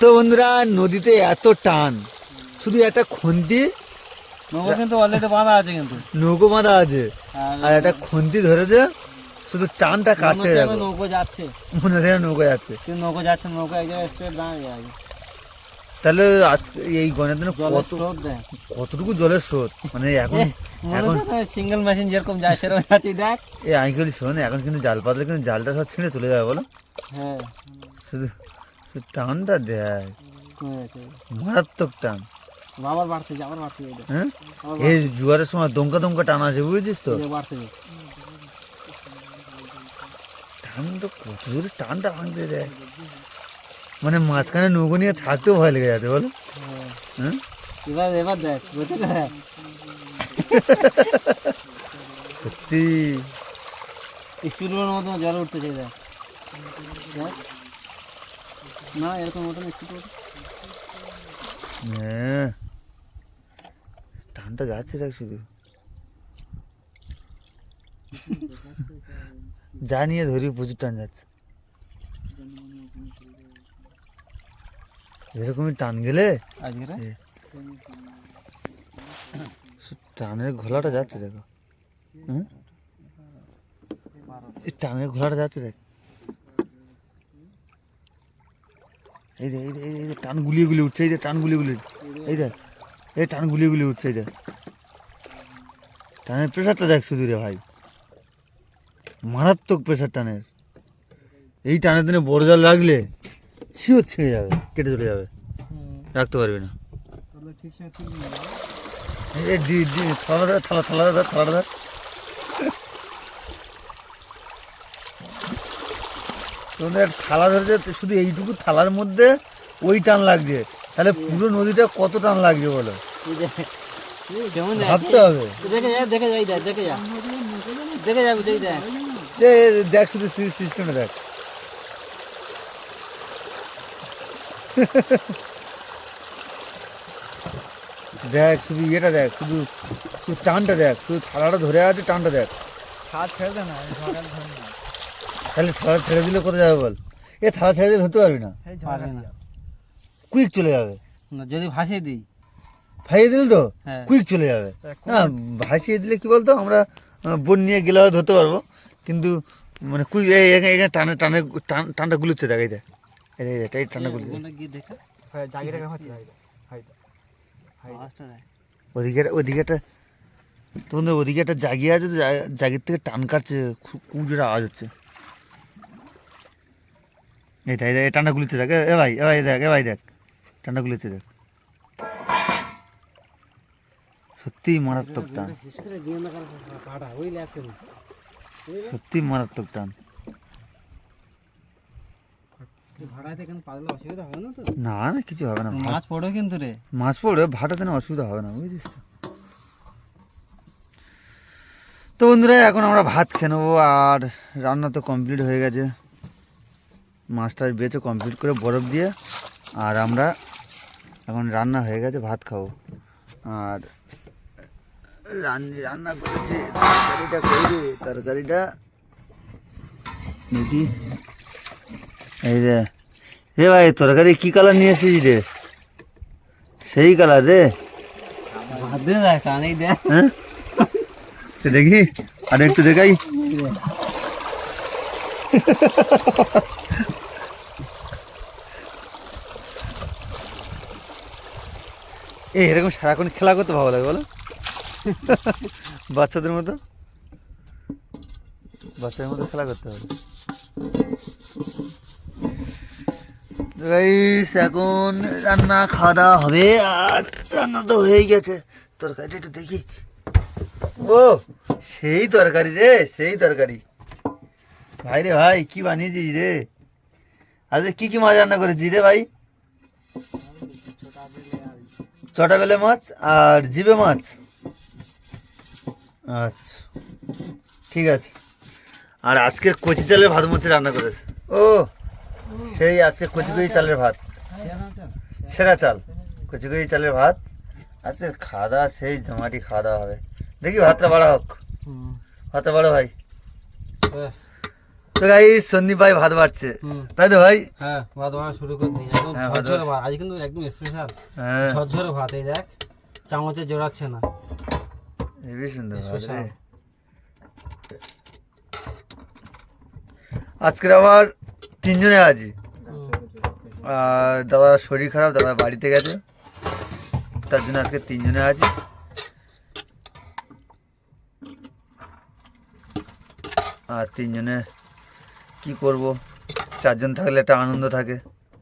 তো বন্ধুরা নদীতে এত টান। শুধু একটা খন্তি। নৌকো কিন্তু অলরেডি বাঁধা আছে কিন্তু। নৌকো বাঁধা আছে। আর একটা খন্তি ধরেছে। শুধু টানটা কাটতে যাবে নৌকো যাচ্ছে। মনে হয় নৌকো যাচ্ছে। নৌকো যাচ্ছে নৌকো এক জায়গায় স্ট্রেট দাঁড়িয়ে আছে। তাহলে আজকে এই গণের দিনে কত কতটুকু জলের স্রোত? মানে এখন এখন সিঙ্গেল মেশিন যেরকম যায় সেরকম যাচ্ছি দেখ। এই আঙ্কেল শোন এখন কিন্তু জাল পাতলে কিন্তু জালটা সব ছিঁড়ে চলে যাবে বলো। হ্যাঁ। শুধু টানটা দেয়। মারাত্মক টান। আবার বাড়তে যায় আবার বাড়তে যায় হ্যাঁ? এই জুয়ারের সময় দমকা দমকা টান আছে বুঝেছিস তো? বাড়তে যায়, বাড়তে টান তো কত জোরে টানটা ভাঙতে দেয়। মানে মাঝখানে নৌকো নিয়ে থাকতেও ভয় লেগে যাচ্ছে বলো। হ্যাঁ। হ্যাঁ এবার এবার দেখ বুঝলি না? সত্যি। স্পিডবোটের মতো জল উঠতে চাই দেখ। না এরকম মতন স্পিড হ্যাঁ। টানটা যাচ্ছে দেখ শুধু। যা নিয়ে ধরি প্রচুর টান যাচ্ছে। এরকমই টান গেলে? টানের ঘোলাটা যাচ্ছে দেখো। হ্যাঁ? এই টানের ঘোলাটা যাচ্ছে দেখ। এই দেখ এই এই দেখ, টান গুলিয়ে গুলিয়ে উঠছে এই দেখ টান গুলিয়ে গুলিয়ে এই দেখ এই টান গুলিয়ে গুলিয়ে উঠছে এই দেখ টানের প্রেশারটা দেখ শুধু রে ভাই। মারাত্মক প্রেশার টানের। এই টানের দিনে বড় জল লাগলে শিওর ছিঁড়ে যাবে কেটে চলে যাবে। রাখতে পারবি না। এই যে ডি ডি থালা থালা থালা ধর থালা তোদের থালা ধরেছে শুধু এইটুকু থালার মধ্যে ওই টান লাগছে। তাহলে পুরো নদীটা কত টান লাগছে বলো। ভাবতে হবে। দেখে শুধু সিস্টেমটা দেখ। দেখ শুধু ইয়েটা দেখ, শুধু শুধু টানটা দেখ, শুধু থালাটা ধরে আছে, টানটা দেখ। তাহলে থালা ছেড়ে দিলে কোথায় যাবে বল? এ থালা ছেড়ে দিলে ধরতে পারবি না। পারবি না। কুইক চলে যাবে। না, যদি ভাসিয়ে দিই। ভাইয়ে দিলে তো? হ্যাঁ। কুইক চলে যাবে। হ্যাঁ ভাসিয়ে দিলে কি বলতো? আমরা বোন নিয়ে গেলে হয়তো ধরতে পারব। কিন্তু মানে কুইক এখানে এখানে টানে টানে টান টানটা গুলোচ্ছে দেখ এই টানটা গুলোচ্ছে দেখ। ওদিকে ওদিকে একটা তোমাদের ওদিকে একটা জাগিয়ে আছে তো জাগির থেকে টান কাটছে খুব খুব জোরে আওয়াজ হচ্ছে। দেখ এই দেখ, এই দেখ। এ- ভাই এ ভাই দেখ এ ভাই দেখ। টানটা গুলিচ্ছে দেখ। সত্যি মারাত্মক টান। সত্যি মারাত্মক টান। না না কিছু হবে না। মাছ পড়বে কিন্তু রে। মাছ পড়বে ভাটাতে না অসুবিধা হবে না বুঝেছিস তো। তো বন্ধুরা এখন আমরা ভাত খেয়ে নেব আর রান্না তো কমপ্লিট হয়ে গেছে। মাছটা বেছে কমপ্লিট করে বরফ দিয়ে আর আমরা এখন রান্না হয়ে গেছে ভাত খাব। আর রান- রান্না করেছি তরকারিটা করি তরকারিটা দেখি। এই রে এ ভাই তরকারি কি কালার নিয়ে এসেছিস রে? সেই কালার রে। হ্যাঁ? দেখি আর একটু দেখাই এই, এরকম সারাক্ষণ খেলা করতে ভালো লাগে, বলো। বাচ্চাদের মতো? বাচ্চাদের মতো খেলা করতে হবে। এখন রান্না খাওয়া দাওয়া হবে, আর রান্না তো হয়েই গেছে। তরকারিটা একটু দেখি। ও, সেই তরকারি রে, সেই তরকারি। ভাই রে ভাই, কি বানিয়েছিস রে? আজকে কি কি মাছ রান্না করেছিস রে ভাই? চটা বেলে মাছ আর জিবে মাছ। আচ্ছা ঠিক আছে। আর আজকে কচি চালের ভাত মুছে রান্না করেছে। ও সেই আজকে কচি কচি চালের ভাত। সেরা চাল কচি কচি চালের ভাত। আজকে খাওয়া দাওয়া সেই জমাটি খাওয়া দাওয়া হবে। দেখি ভাতটা বাড়া হোক। ভাতটা বাড়ো ভাই। ব্যাস। তো গাই সন্দীপ ভাই ভাত বাড়ছে। তাই তো ভাই? হ্যাঁ ভাত বাড়া শুরু করে দিই একদম হ্যাঁ, ঝরঝরে ভাত। আজ কিন্তু একদম স্পেশাল হ্যাঁ। ঝরঝরে ভাত এই দেখ। চামচে জোড়াচ্ছে না। হেবি সুন্দর স্পেশাল আজকের আবার তিনজনে আছি আর দাদার শরীর খারাপ দাদা বাড়িতে গেছে। তার জন্য আজকে তিনজনে আছি আর তিনজনে করব? চারজন থাকলে একটা আনন্দ থাকে।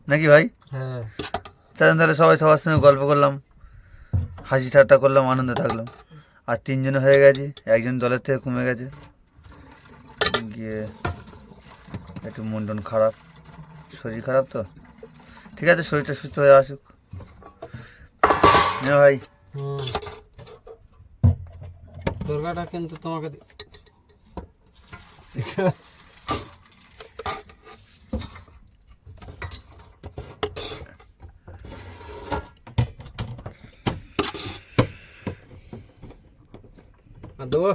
নাকি ভাই? হ্যাঁ। চারজন তাহলে সবাই সবার সঙ্গে গল্প করলাম হাসি ঠাট্টা করলাম আনন্দ থাকলাম। আর তিনজন হয়ে গেছি একজন দলের থেকে কমে গেছে। গিয়ে একটু মন টন খারাপ। শরীর খারাপ তো? ঠিক আছে শরীরটা সুস্থ হয়ে আসুক। হ্যাঁ ভাই? দুর্গাটা কিন্তু তোমাকে দেবো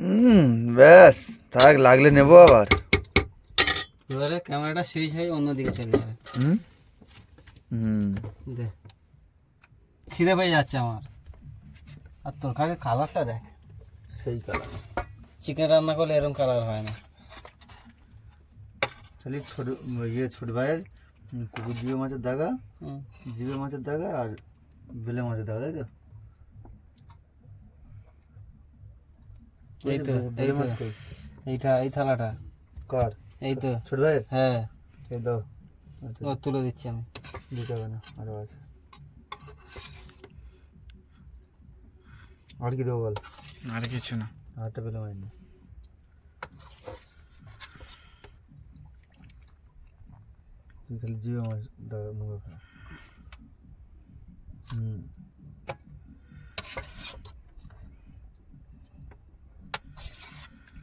হুম ব্যাস থাক লাগলে নেব আবার। এবারে ক্যামেরাটা সুইচ হয়ে অন্যদিকে চলে যাবে। হুম? হুম। দে। খিদে পেয়ে যাচ্ছে আমার। আর তরকারির কালারটা দেখ। সেই কালার চিকেন রান্না করলে এরকম কালার হয় না। তাহলে ছোট ইয়ে ছোট ভাইয়ের কুকুর জিবে মাছের দাগা জিবে মাছের দাগা আর বেলে মাছের দাগা তাই তো? এই তো, এই মাছ কই? এইটা এই থালাটা। কার? এই তো ছোট ভাইয়ের? হ্যাঁ। এই দাও। আচ্ছা ও তুলে দিচ্ছি আমি। দিতে হবে না আরও আছে। আর কি দেবো বল? আর কিছু না। আরটা পেলাম না তুই তাহলে জিও মাছ দাও মুখে খা হুম।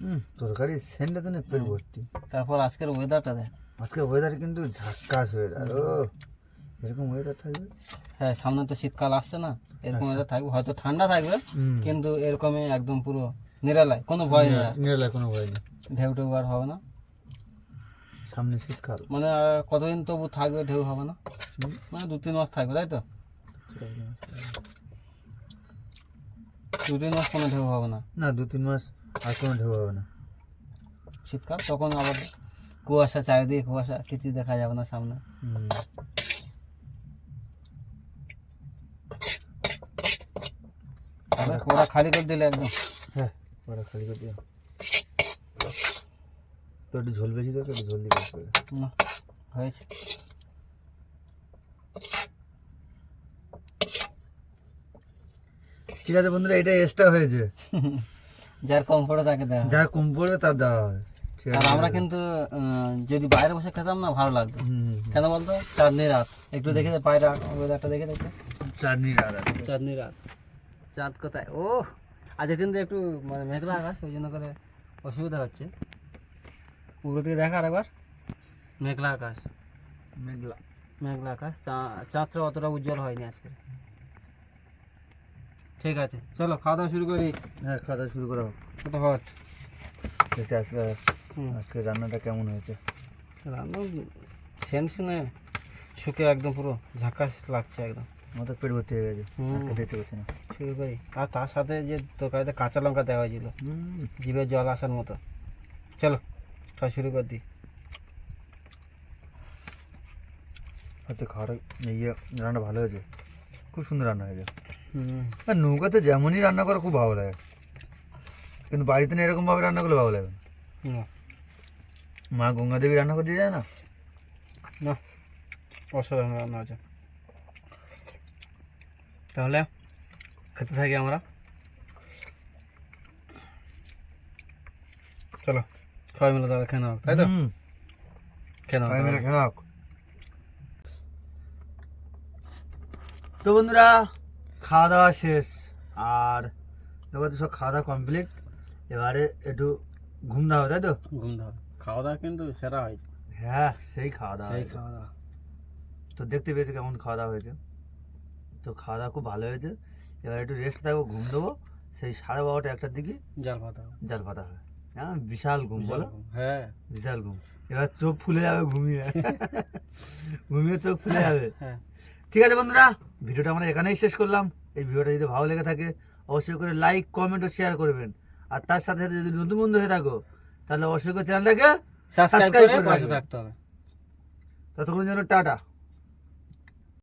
হুম তরকারি সেন্টটা তো পেট ভর্তি তারপর আজকের ওয়েদারটা দেখ। আজকে ওয়েদার কিন্তু ঝাক্কাস ওয়েদার ও। এরকম ওয়েদার থাকবে? হ্যাঁ সামনে তো শীতকাল আসছে না এরকম ওয়েদার থাকবে। হয়তো ঠান্ডা থাকবে কিন্তু এরকমই একদম পুরো নিরালায় কোনো ভয় নেই। আর। নিরালা কোনো ভয় নেই। ঢেউ টেউ আর হবে না। সামনে শীতকাল। মানে কতদিন তবু থাকবে ঢেউ হবে না? মানে দু তিন মাস থাকবে তাই তো? দু তিন মাস কোনো ঢেউ হবে না। না দু তিন মাস আর কোনো ঢেউ হবে না। শীতকাল তখন আবার কুয়াশা চারিদিকে কুয়াশা কিছু দেখা যাবে না সামনে। ওরা খালি করে দিলে একদম। হ্যাঁ ওরা খালি করে দিও। তো একটু ঝোল বেশি দরকার একটু ঝোল দিবে না হয়েছে। ঠিক আছে বন্ধুরা এটা এক্সট্রা হয়েছে। যার কম পড়ে তাকে দেওয়া হয়। যা কম পড়বে তার দেওয়া হবে ঠিক আর আমরা কিন্তু যদি বাইরে বসে খেতাম না ভালো লাগতো। কেন বলতো? চাঁদনি রাত। একটু দেখে দে বাইরে ওয়েদারটা দেখে দেখে চাটনি আর আছে। চাঁদনি রাত। চাঁদ কোথায়? ও আজকে কিন্তু একটু মানে মেঘলা আকাশ ওই জন্য করে অসুবিধা হচ্ছে। পুরো থেকে দেখা আরেকবার মেঘলা আকাশ। মেঘলা। মেঘলা আকাশ। চাঁদটা অতটা উজ্জ্বল হয়নি আজকে। ঠিক আছে চলো খাওয়া দাওয়া শুরু করি। হ্যাঁ খাওয়া দাওয়া শুরু করা হোক ফটাফট। দেখছি আজকে আজকে রান্নাটা কেমন হয়েছে? রান্না সেন শুনে শুকে একদম পুরো ঝাঁকাশ লাগছে একদম। আমার পেট ভর্তি হয়ে গেছে খেতে ইচ্ছে করছে না। শুরু করি। আর তার সাথে যে তরকারিতে কাঁচা লঙ্কা দেওয়া হয়েছিল। জিভে জল আসার মতো। চলো খাওয়া শুরু করে দিই। হয়তো খাওয়াটা ইয়ে রান্না ভালো হয়েছে। খুব সুন্দর রান্না হয়েছে। আর নৌকাতে যেমনই রান্না করে খুব ভালো লাগে। কিন্তু বাড়িতে না এরকমভাবে রান্না করলে ভালো লাগে মা গঙ্গা দেবী রান্না করতে যায় না? না অসাধারণ রান্না আছে তাহলে খেতে থাকি আমরা। চলো সবাই মিলে তাহলে খেয়ে নাও তাই তো? হুম, খেয়ে নাও মিলে খেয়ে নাও। তো বন্ধুরা খাওয়া দাওয়া শেষ আর দেখো তো সব খাওয়া দাওয়া কমপ্লিট এবারে একটু ঘুম দাও তাই তো? ঘুম দাও। খাওয়া দাওয়া কিন্তু সেরা হয়েছে। হ্যাঁ সেই খাওয়া দাওয়া সেই খাওয়া দাওয়া তো দেখতে পেয়েছে কেমন খাওয়া দাওয়া হয়েছে? তো খাওয়া দাওয়া খুব ভালো হয়েছে। এবার একটু রেস্ট থাকব ঘুম দেবো। সেই সাড়ে বারোটা একটার দিকে জাল পাতা জাল পাতা হয় হ্যাঁ বিশাল ঘুম বলো? হ্যাঁ। বিশাল ঘুম। এবার চোখ ফুলে যাবে ঘুমিয়ে। ঘুমিয়ে চোখ ফুলে যাবে। হ্যাঁ। ঠিক আছে বন্ধুরা ভিডিওটা আমরা এখানেই শেষ করলাম। এই ভিডিওটা যদি ভালো লেগে থাকে অবশ্যই করে লাইক কমেন্ট ও শেয়ার করবেন। আর তার সাথে সাথে যদি নতুন বন্ধু হয়ে থাকো তাহলে অবশ্যই করে চ্যানেলটাকে সাবস্ক্রাইব করে পাশে থাকতে হবে। ততক্ষণ জন্য টাটা।